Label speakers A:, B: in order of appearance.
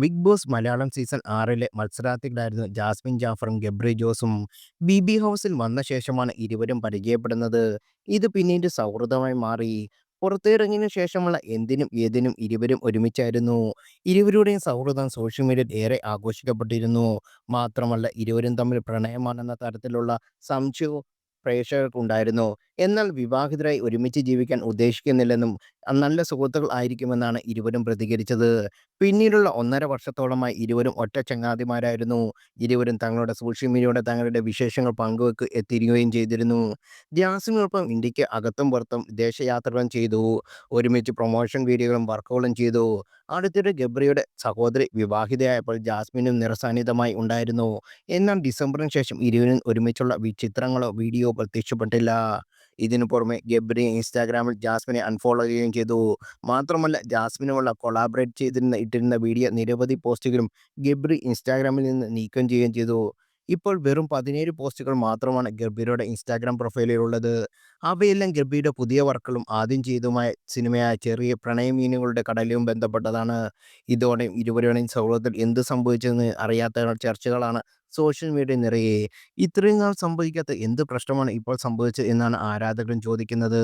A: Big boss Malayalam season ആറിലെ മത്സരാർത്ഥികളായിരുന്നു ജാസ്മിൻ ജാഫറും ഗബ്രി ജോസും. ബി ബി ഹൗസിൽ വന്ന ശേഷമാണ് ഇരുവരും പരിചയപ്പെടുന്നത്. ഇത് പിന്നീട് സൗഹൃദമായി മാറി. പുറത്തിറങ്ങിയതിനു ശേഷമുള്ള എന്തിനും ഏതിനും ഇരുവരും ഒരുമിച്ചായിരുന്നു. ഇരുവരുടെയും സൗഹൃദം സോഷ്യൽ മീഡിയയിൽ ഏറെ ആഘോഷിക്കപ്പെട്ടിരുന്നു. മാത്രമല്ല ഇരുവരും തമ്മിൽ പ്രണയമാണെന്ന തരത്തിലുള്ള സംശയവും പ്രേക്ഷകർക്കുണ്ടായിരുന്നു. എന്നാൽ വിവാഹിതരായി ഒരുമിച്ച് ജീവിക്കാൻ ഉദ്ദേശിക്കുന്നില്ലെന്നും നല്ല സുഹൃത്തുക്കൾ ആയിരിക്കുമെന്നാണ് ഇരുവരും പ്രതികരിച്ചത്. പിന്നീടുള്ള ഒന്നര വർഷത്തോളമായി ഇരുവരും ഒറ്റ ചങ്ങാതിമാരായിരുന്നു. ഇരുവരും തങ്ങളുടെ സോഷ്യൽ മീഡിയയുടെ തങ്ങളുടെ വിശേഷങ്ങൾ പങ്കുവെക്ക് എത്തിയിരിക്കുകയും ചെയ്തിരുന്നു. ജാസ്മിനൊപ്പം ഇന്ത്യയ്ക്ക് അകത്തും പുറത്തും വിദേശയാത്രകളും ചെയ്തു. ഒരുമിച്ച് പ്രൊമോഷൻ വീഡിയോകളും വർക്കുകളും ചെയ്തു. അടുത്തിടെ ഗബ്രിയുടെ സഹോദരി വിവാഹിതയായപ്പോൾ ജാസ്മിനും നിറസാന്നിധ്യമായി ഉണ്ടായിരുന്നു. എന്നാൽ ഡിസംബറിന് ശേഷം ഇരുവരും ഒരുമിച്ചുള്ള ചിത്രങ്ങളോ വീഡിയോ പ്രത്യക്ഷപ്പെട്ടില്ല. ഇതിനു പുറമെ ഗബ്രി ഇൻസ്റ്റാഗ്രാമിൽ ജാസ്മിനെ അൺഫോളോ ചെയ്യുകയും ചെയ്തു. മാത്രമല്ല ജാസ്മിനുമുള്ള കൊളാബറേറ്റ് ചെയ്തിരുന്ന ഇട്ടിരുന്ന വീഡിയോ നിരവധി പോസ്റ്റുകളും ഗബ്രി ഇൻസ്റ്റാഗ്രാമിൽ നിന്ന് നീക്കം ചെയ്യുകയും ചെയ്തു. ഇപ്പോൾ വെറും പതിനേഴ് പോസ്റ്റുകൾ മാത്രമാണ് ഗബ്രിയുടെ ഇൻസ്റ്റാഗ്രാം പ്രൊഫൈലിലുള്ളത്. അവയെല്ലാം ഗബ്രിയുടെ പുതിയ വർക്കുകളും ആദ്യം ചെയ്തുമായ സിനിമയായ ചെറിയ പ്രണയമീനുകളുടെ കടലിലും ബന്ധപ്പെട്ടതാണ്. ഇതോടെയും ഇരുവരുടെയും സൗഹൃദത്തിൽ എന്ത് സംഭവിച്ചെന്ന് അറിയാത്ത ചർച്ചകളാണ് സോഷ്യൽ മീഡിയ നിറയെ. ഇത്രയും നാൾ സംഭവിക്കാത്ത എന്ത് പ്രശ്നമാണ് ഇപ്പോൾ സംഭവിച്ചത് എന്നാണ് ആരാധകരും ചോദിക്കുന്നത്.